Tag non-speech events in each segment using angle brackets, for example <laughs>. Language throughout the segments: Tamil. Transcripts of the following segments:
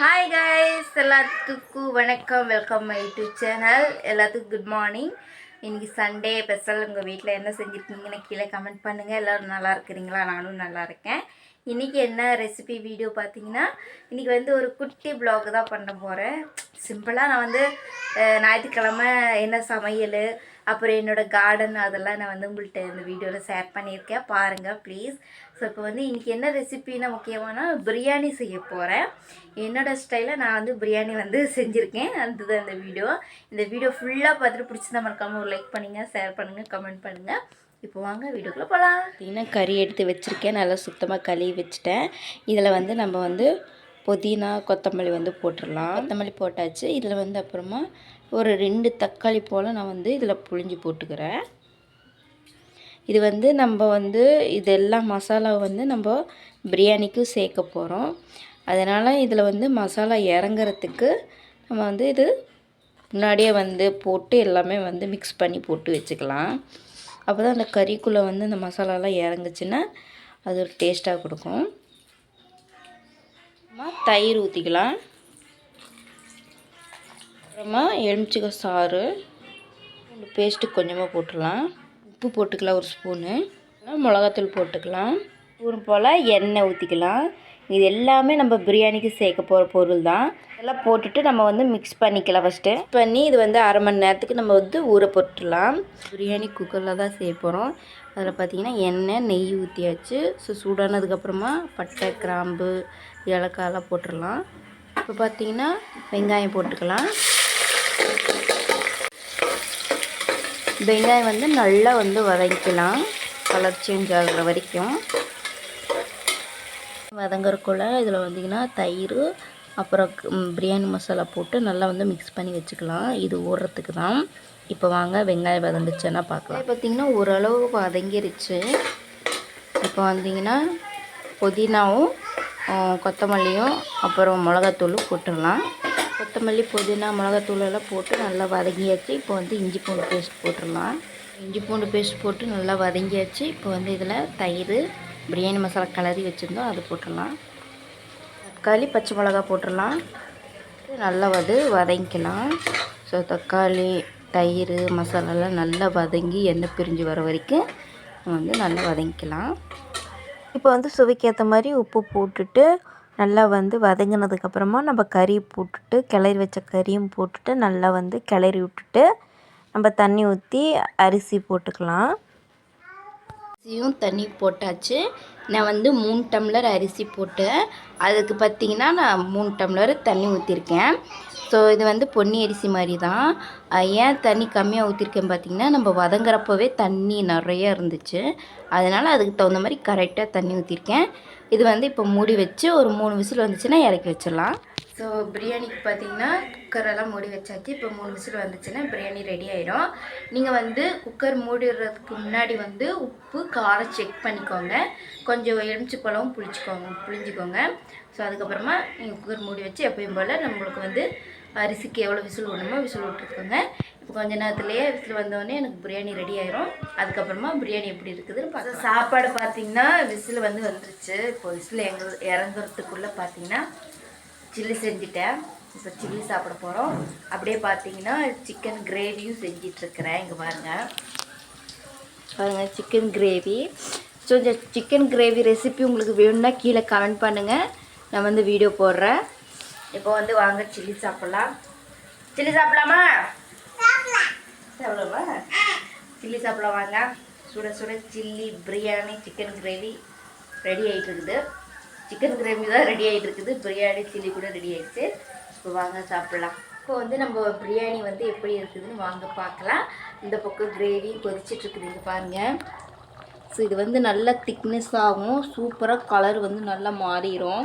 ஹாய் கைஸ் எல்லாத்துக்கும் வணக்கம். வெல்கம் மை யூடியூப் சேனல் எல்லாத்துக்கும் குட் மார்னிங் இன்றைக்கி சண்டே ஸ்பெஷல் உங்கள் வீட்டில் என்ன செஞ்சுருக்கீங்கன்னு கீழே கமெண்ட் பண்ணுங்கள் எல்லோரும் நல்லா இருக்கிறீங்களா? நானும் நல்லா இருக்கேன். இன்றைக்கி என்ன ரெசிபி வீடியோ பார்த்தீங்கன்னா இன்றைக்கி வந்து ஒரு குட்டி ப்ளாக் தான் பண்ண போகிறேன் சிம்பிளாக நான் வந்து ஞாயிற்றுக்கிழமை என்ன சமையல் அப்புறம் என்னோடய கார்டன் அதெல்லாம் நான் வந்து உங்கள்கிட்ட இந்த வீடியோவில் ஷேர் பண்ணியிருக்கேன். பாருங்கள் ப்ளீஸ் ஸோ இப்போ வந்து இன்றைக்கி என்ன ரெசிபினா முக்கியமான பிரியாணி செய்ய போகிறேன் என்னோடய ஸ்டைலில் நான் வந்து பிரியாணி வந்து <laughs> செஞ்சுருக்கேன். அதுதான் இந்த வீடியோ இந்த வீடியோ ஃபுல்லாக பார்த்துட்டு பிடிச்சிருந்தா மறக்காமல் ஒரு லைக் பண்ணுங்கள் ஷேர் பண்ணுங்கள் கமெண்ட் பண்ணுங்கள் இப்போ வாங்க வீடியோக்குள்ளே போகலாம் பார்த்தீங்கன்னா கறி எடுத்து வச்சுருக்கேன். நல்லா சுத்தமாக கழுவி வச்சுட்டேன். இதில் வந்து நம்ம வந்து புதினா கொத்தமல்லி வந்து போட்டுடலாம். கொத்தமல்லி போட்டாச்சு. இதில் வந்து அப்புறமா ஒரு ரெண்டு தக்காளி போல் நான் வந்து இதில் புழிஞ்சு போட்டுக்கிறேன். இது வந்து நம்ம வந்து இது எல்லா மசாலா வந்து நம்ம பிரியாணிக்கும் சேர்க்க போகிறோம் அதனால் இதில் வந்து மசாலா இறங்குறதுக்கு நம்ம வந்து இது முன்னாடியே வந்து போட்டு எல்லாமே வந்து மிக்ஸ் பண்ணி போட்டு வச்சுக்கலாம். அப்போ தான் அந்த கறிக்குள்ளே வந்து இந்த மசாலாலாம் இறங்குச்சுன்னா அது ஒரு டேஸ்ட்டாக கொடுக்கும். தயிர் ஊற்றிக்கலாம் அப்புறமா எலுமிச்சிக்காய் சாறு பேஸ்ட்டு கொஞ்சமாக போட்டுடலாம். உப்பு போட்டுக்கலாம் ஒரு ஸ்பூனு மிளகாத்தூள் போட்டுக்கலாம். ஸ்பூன் போல் எண்ணெய் ஊற்றிக்கலாம் இது எல்லாமே நம்ம பிரியாணிக்கு சேர்க்க போகிற பொருள் தான். இதெல்லாம் போட்டுட்டு நம்ம வந்து மிக்ஸ் பண்ணிக்கலாம் ஃபஸ்ட்டு பண்ணி இது வந்து அரை மணி நேரத்துக்கு நம்ம வந்து ஊற போட்டுடலாம். பிரியாணி குக்கரில் தான் செய்ய போகிறோம் அதில் பார்த்திங்கன்னா எண்ணெய் நெய் ஊற்றியாச்சு ஸோ சூடானதுக்கப்புறமா பட்டை கிராம்பு ஏலக்காயெல்லாம் போட்டுடலாம். இப்போ பார்த்திங்கன்னா வெங்காயம் போட்டுக்கலாம். வெங்காயம் வந்து நல்லா வந்து வதக்கிக்கலாம் கலர் சேஞ்ச் ஆகிற வரைக்கும். வதங்குறக்குள்ள இதில் வந்தீங்கன்னா தயிர் அப்புறம் பிரியாணி மசாலா போட்டு நல்லா வந்து மிக்ஸ் பண்ணி வச்சுக்கலாம். இது ஊறுறதுக்கு தான். இப்போ வாங்க வெங்காயம் வதங்குச்சுன்னா பார்க்கலாம் பார்த்தீங்கன்னா ஓரளவு வதங்கிருச்சு. இப்போ வந்தீங்கன்னா புதினாவும் கொத்தமல்லியும் அப்புறம் மிளகாத்தூளும் போட்டுடலாம். கொத்தமல்லி புதினா மிளகாத்தூள் எல்லாம் போட்டு நல்லா வதங்கியாச்சு. இப்போ வந்து இஞ்சி பூண்டு பேஸ்ட் போட்டுடலாம். இஞ்சி பூண்டு பேஸ்ட் போட்டு நல்லா வதங்கியாச்சு. இப்போ வந்து இதில் தயிர் பிரியாணி மசாலா கலரி வச்சுருந்தோம். அது போட்டுடலாம். தக்காளி பச்சை மிளகா போட்டுடலாம். நல்லா வந்து வதங்கிக்கலாம். ஸோ தக்காளி தயிர் மசாலாலாம் நல்லா வதங்கி எண்ணெய் பிரிஞ்சு வர வரைக்கும் வந்து நல்லா வதங்கிக்கலாம். இப்போ வந்து சுவைக்கு ஏற்ற மாதிரி உப்பு போட்டுட்டு நல்லா வந்து வதங்கினதுக்கப்புறமா நம்ம கறி போட்டுட்டு கிளறி வச்ச கறியும் போட்டுட்டு நல்லா வந்து கிளறி விட்டுட்டு நம்ம தண்ணி ஊற்றி அரிசி போட்டுக்கலாம். அரிசியும் தண்ணி போட்டாச்சு. நான் வந்து மூணு டம்ளர் அரிசி போட்டேன். அதுக்கு பார்த்தீங்கன்னா நான் மூணு டம்ளர் தண்ணி ஊற்றிருக்கேன் ஸோ இது வந்து பொன்னி அரிசி மாதிரி தான் ஏன் தண்ணி கம்மியாக ஊற்றிருக்கேன் பார்த்தீங்கன்னா நம்ம வதங்குறப்பவே தண்ணி நிறைய இருந்துச்சு. அதனால் அதுக்கு தகுந்த மாதிரி கரெக்டாக தண்ணி ஊற்றிருக்கேன் இது வந்து இப்போ மூடி வச்சு ஒரு மூணு விசில் வந்துச்சுன்னா இறக்கி வச்சிடலாம். ஸோ பிரியாணிக்கு பார்த்தீங்கன்னா குக்கரெல்லாம் மூடி வச்சாச்சு. இப்போ மூணு விசில் வந்துச்சுன்னா பிரியாணி ரெடி ஆயிடும் நீங்கள் வந்து குக்கர் மூடிடுறதுக்கு முன்னாடி வந்து உப்பு காரம் செக் பண்ணிக்கோங்க. கொஞ்சம் எலுமிச்சு பழம் புளிச்சிக்கோங்க புளிஞ்சிக்கோங்க. ஸோ அதுக்கப்புறமா நீங்கள் குக்கர் மூடி வச்சு எப்பயும் போல் நம்மளுக்கு வந்து அரிசிக்கு எவ்வளோ விசில் விடணுமோ விசில் விட்டுருக்கோங்க இப்போ கொஞ்ச நேரத்துலேயே விசில் வந்தோடனே எனக்கு பிரியாணி ரெடி ஆயிரும். அதுக்கப்புறமா பிரியாணி எப்படி இருக்குதுன்னு பார்த்து சாப்பாடு பார்த்தீங்கன்னா விசில் வந்து வந்துருச்சு. இப்போ விசில் எங்க இறங்குறதுக்குள்ளே பார்த்தீங்கன்னா சில்லி செஞ்சுட்டேன். இப்போ சில்லி சாப்பிட போகிறோம் அப்படியே பார்த்தீங்கன்னா சிக்கன் கிரேவியும் செஞ்சிட்ருக்கிறேன். இங்கே பாருங்கள் பாருங்கள் சிக்கன் கிரேவி ஸோ இந்த சிக்கன் கிரேவி ரெசிபி உங்களுக்கு வேணும்னா கீழே கமெண்ட் பண்ணுங்கள் நான் வந்து வீடியோ போடுறேன். இப்போ வந்து வாங்க சில்லி சாப்பிட்லாம். சில்லி சாப்பிடலாமா? சாப்பிடவா சில்லி சாப்பிட வாங்க. சுட சுட chilli biryani chicken gravy ready ஆகிட்டு இருக்குது சிக்கன் கிரேவி தான் ரெடி ஆகிட்டு இருக்குது பிரியாணி சில்லி கூட ரெடி ஆயிடுச்சு. இப்போ வாங்க சாப்பிட்லாம். இப்போ வந்து நம்ம பிரியாணி வந்து எப்படி இருக்குதுன்னு வாங்க பார்க்கலாம். இந்த பக்கம் கிரேவி கொதிச்சிட்ருக்குது இங்கே பாருங்கள் ஸோ இது வந்து நல்லா திக்னஸ் ஆகும். சூப்பராக கலர் வந்து நல்லா மாறிடும்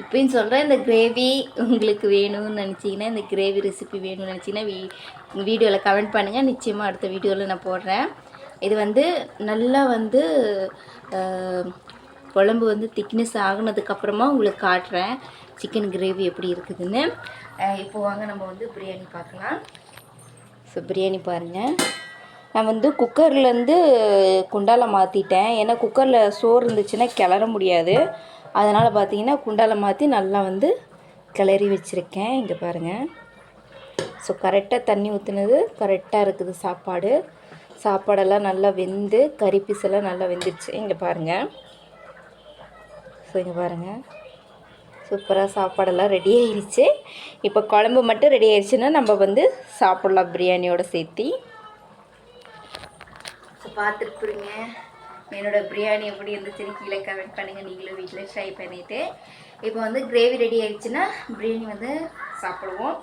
இப்பயும் சொல்கிறேன் இந்த கிரேவி உங்களுக்கு வேணும்னு நினச்சிங்கன்னா இந்த கிரேவி ரெசிபி வேணும்னு நினச்சிங்கன்னா வீ வீடியோவில் கமெண்ட் பண்ணுங்கள் நிச்சயமாக அடுத்த வீடியோவில் நான் போடுறேன். இது வந்து நல்லா வந்து குழம்பு வந்து திக்னஸ் ஆகுனதுக்கப்புறமா உங்களுக்கு காட்டுறேன் சிக்கன் கிரேவி எப்படி இருக்குதுன்னு. இப்போ வாங்க நம்ம வந்து பிரியாணி பார்க்கலாம். ஸோ பிரியாணி பாருங்கள் நான் வந்து குக்கர்லேருந்து குண்டால மாற்றிட்டேன் ஏன்னா குக்கரில் சோறு இருந்துச்சுன்னா கிளற முடியாது. அதனால் பார்த்தீங்கன்னா குண்டால மாற்றி நல்லா வந்து கிளறி வச்சுருக்கேன். இங்கே பாருங்கள் ஸோ கரெக்டாக தண்ணி ஊற்றுனது கரெக்டாக இருக்குது சாப்பாடு. சாப்பாடெல்லாம் நல்லா வெந்து கறி பீஸ் நல்லா வெந்துருச்சு. இங்கே பாருங்கள் ஸோ இங்கே பாருங்கள் சூப்பராக சாப்பாடெல்லாம் ரெடி ஆயிடுச்சு இப்போ குழம்பு மட்டும் ரெடி ஆயிடுச்சுன்னா நம்ம வந்து சாப்பிட்லாம் பிரியாணியோடு சேர்த்தி. ஸோ என்னோட பிரியாணி எப்படி இருந்துச்சுன்னு கீழே கமெண்ட் பண்ணுங்கள் நீங்களும் வீட்டில் ட்ரை பண்ணிவிட்டு இப்போ வந்து கிரேவி ரெடி ஆயிடுச்சுன்னா பிரியாணி வந்து சாப்பிடுவோம்.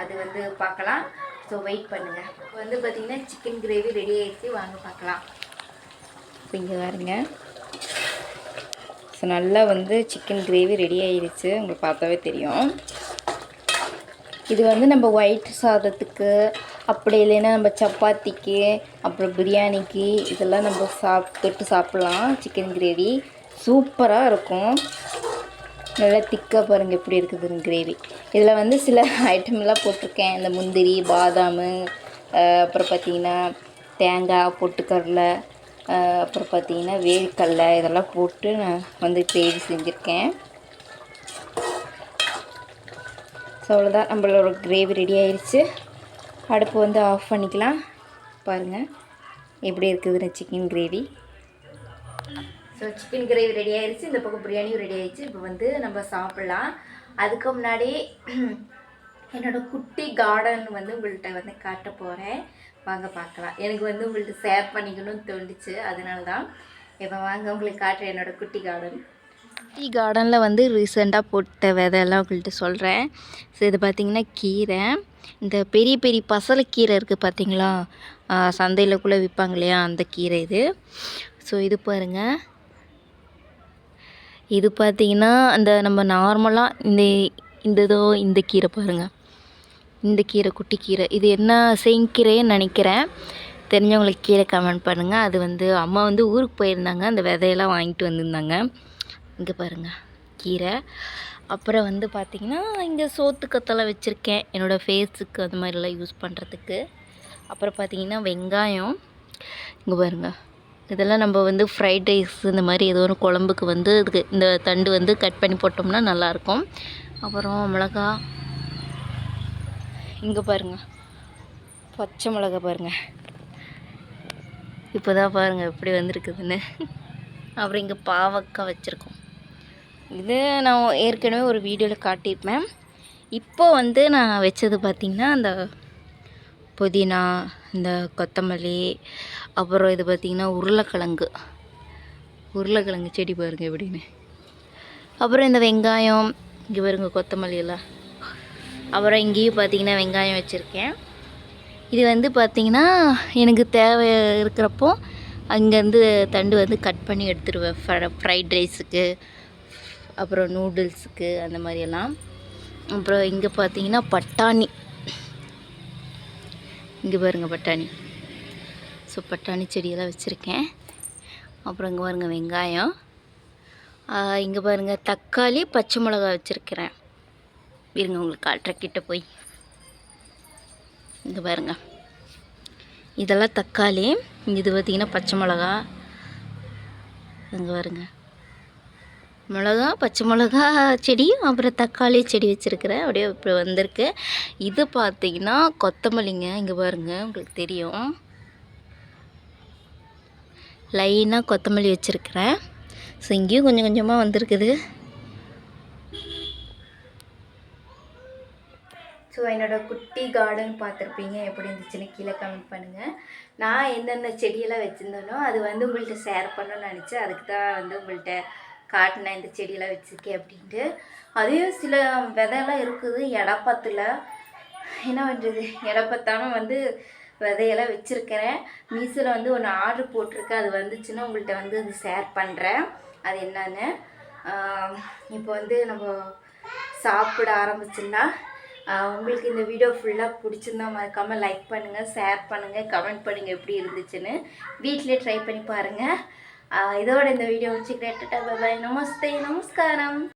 அது வந்து பார்க்கலாம். ஸோ வெயிட் பண்ணுங்கள் இப்போ வந்து பார்த்திங்கன்னா சிக்கன் கிரேவி ரெடி ஆயிடுச்சு. வாங்க பார்க்கலாம். இப்போ இங்கே பாருங்க. ஸோ நல்லா வந்து சிக்கன் கிரேவி ரெடி ஆயிடுச்சு. உங்களுக்கு பார்த்தாவே தெரியும். இது வந்து நம்ம ஒயிட் சாதத்துக்கு அப்படி இல்லைன்னா நம்ம சப்பாத்திக்கு அப்புறம் பிரியாணிக்கு இதெல்லாம் நம்ம சாப் தொட்டு சாப்பிட்லாம். சிக்கன் கிரேவி சூப்பராக இருக்கும். நல்லா திக்காக பாருங்கள் எப்படி இருக்குதுன்னு கிரேவி இதில் வந்து சில ஐட்டம்லாம் போட்டிருக்கேன். இந்த முந்திரி பாதாம் அப்புறம் பார்த்திங்கன்னா தேங்காய் பொட்டுக்கடலை அப்புறம் பார்த்திங்கன்னா வேர்க்கடலை இதெல்லாம் போட்டு நான் வந்து கிரேவி செஞ்சுருக்கேன். ஸோ அவ்வளோதான் நம்மளோட கிரேவி ரெடி ஆயிடுச்சு அடுப்பு வந்து ஆஃப் பண்ணிக்கலாம். பாருங்கள் எப்படி இருக்குதுன்னு chicken gravy so chicken gravy ready ஆயிடுச்சு இந்த பக்கம் பிரியாணியும் ரெடி ஆயிடுச்சு இப்போ வந்து நம்ம சாப்பிட்லாம். அதுக்கு முன்னாடி <clears throat> என்னோட குட்டி கார்டன் வந்து உங்கள்கிட்ட வந்து காட்ட போகிறேன் வாங்க பார்க்கலாம். எனக்கு வந்து உங்கள்கிட்ட ஷேர் பண்ணிக்கணும்னு தோணுச்சு. அதனால தான் இப்போ வாங்க உங்களுக்கு காட்டுறேன் என்னோட குட்டி கார்டன் டீ கார்டனில் வந்து ரீசெண்டாக போட்ட விதையெல்லாம் உங்கள்கிட்ட சொல்கிறேன் ஸோ இது பார்த்திங்கன்னா கீரை. இந்த பெரிய பெரிய பசலைக்கீரை இருக்குது பார்த்தீங்களா? சந்தையில் கூட விற்பாங்க இல்லையா? அந்த கீரை இது. ஸோ இது பாருங்கள் இது பார்த்திங்கன்னா அந்த நம்ம நார்மலாக இந்த இந்த இதோ இந்த கீரை பாருங்கள் இந்த கீரை குட்டி கீரை. இது என்ன செங்கீரைன்னு நினைக்கிறேன். தெரிஞ்சவங்களுக்கு கீரை கமெண்ட் பண்ணுங்கள் அது வந்து அம்மா வந்து ஊருக்கு போயிருந்தாங்க. அந்த விதையெல்லாம் வாங்கிட்டு வந்திருந்தாங்க. இங்கே பாருங்கள் கீரை. அப்புறம் வந்து பார்த்திங்கன்னா இங்கே சோத்து கத்தலை வச்சுருக்கேன். என்னோடய ஃபேஸுக்கு அது மாதிரிலாம் யூஸ் பண்ணுறதுக்கு அப்புறம் பார்த்திங்கன்னா வெங்காயம். இங்கே பாருங்கள் இதெல்லாம் நம்ம வந்து ஃப்ரைட் ரைஸ் இந்த மாதிரி ஏதோ ஒரு குழம்புக்கு வந்து இதுக்கு இந்த தண்டு வந்து கட் பண்ணி போட்டோம்னா நல்லாயிருக்கும். அப்புறம் மிளகா. இங்கே பாருங்கள் பச்சை மிளகா பாருங்கள் இப்போ தான் பாருங்கள் எப்படி வந்திருக்குதுன்னு. அப்புறம் இங்கே பாவக்காய் வச்சுருக்கோம். இது நான் ஏற்கனவே ஒரு வீடியோவில் காட்டியிருப்பேன். இப்போ வந்து நான் வச்சது பார்த்திங்கன்னா அந்த புதினா இந்த கொத்தமல்லி அப்புறம் இது பார்த்திங்கன்னா உருளைக்கிழங்கு. உருளைக்கிழங்கு செடி பாருங்க எப்படின்னு. அப்புறம் இந்த வெங்காயம் இங்கே பாருங்க கொத்தமல்லி எல்லாம். அப்புறம் இங்கேயும் பார்த்தீங்கன்னா வெங்காயம் வச்சுருக்கேன். இது வந்து பார்த்திங்கன்னா எனக்கு தேவை இருக்கிறப்போ அங்கேருந்து தண்டு வந்து கட் பண்ணி எடுத்துருவேன். ஃப்ரைட் ரைஸுக்கு. அப்புறம் நூடுல்ஸுக்கு அந்த மாதிரியெல்லாம். அப்புறம் இங்கே பார்த்தீங்கன்னா பட்டாணி. இங்கே பாருங்கள் பட்டாணி. ஸோ பட்டாணி செடியெல்லாம் வச்சுருக்கேன். அப்புறம் இங்கே பாருங்கள் வெங்காயம். இங்கே பாருங்கள் தக்காளி பச்சை மிளகா வச்சுருக்கிறேன். இருங்க உங்களுக்கு காட்டுறக்கிட்ட போய். இங்கே பாருங்க. இதெல்லாம் தக்காளி இது பார்த்திங்கன்னா பச்சை மிளகா இங்கே பாருங்கள் மிளகா பச்சை மிளகா செடி அப்புறம் தக்காளி செடி வச்சுருக்கிறேன். அப்படியே இப்போ வந்திருக்கு. இது பார்த்தீங்கன்னா கொத்தமல்லிங்க. இங்கே பாருங்கள் உங்களுக்கு தெரியும். லைனாக கொத்தமல்லி வச்சுருக்கிறேன். ஸோ இங்கேயும் கொஞ்சம் கொஞ்சமாக வந்திருக்குது. ஸோ என்னோடய குட்டி கார்டன் பார்த்துருப்பீங்க. எப்படி இருந்துச்சுன்னு கீழே கமெண்ட் பண்ணுங்கள் நான் என்னென்ன செடியெல்லாம் வச்சுருந்தேனோ அது வந்து உங்கள்கிட்ட ஷேர் பண்ணணும்னு நினச்சேன். அதுக்கு தான் வந்து உங்கள்கிட்ட காட்டினேன் இந்த செடியெல்லாம் வச்சுருக்கேன் அப்படின்ட்டு. அதையும் சில விதையெல்லாம் இருக்குது. இடப்பத்தில் என்ன பண்ணுறது இடப்பத்தாமல் வந்து விதையெல்லாம் வச்சுருக்கிறேன். மீஸில் வந்து ஒன்று ஆர்டர் போட்டிருக்கேன். அது வந்துச்சுன்னா உங்கள்கிட்ட வந்து அது ஷேர் பண்ணுறேன் அது என்னன்னு? இப்போ வந்து நம்ம சாப்பிட ஆரம்பிச்சிடலாம். உங்களுக்கு இந்த வீடியோ ஃபுல்லாக பிடிச்சிருந்தா மறக்காமல் லைக் பண்ணுங்கள் ஷேர் பண்ணுங்கள் கமெண்ட் பண்ணுங்கள் எப்படி இருந்துச்சுன்னு. வீட்டிலே ட்ரை பண்ணி பாருங்கள் ഇതോടെ ഇന്ന് വീഡിയോ ഉച്ചയ്ക്ക് കേട്ടിട്ട് ബൈ. നമസ്തേ നമസ്കാരം.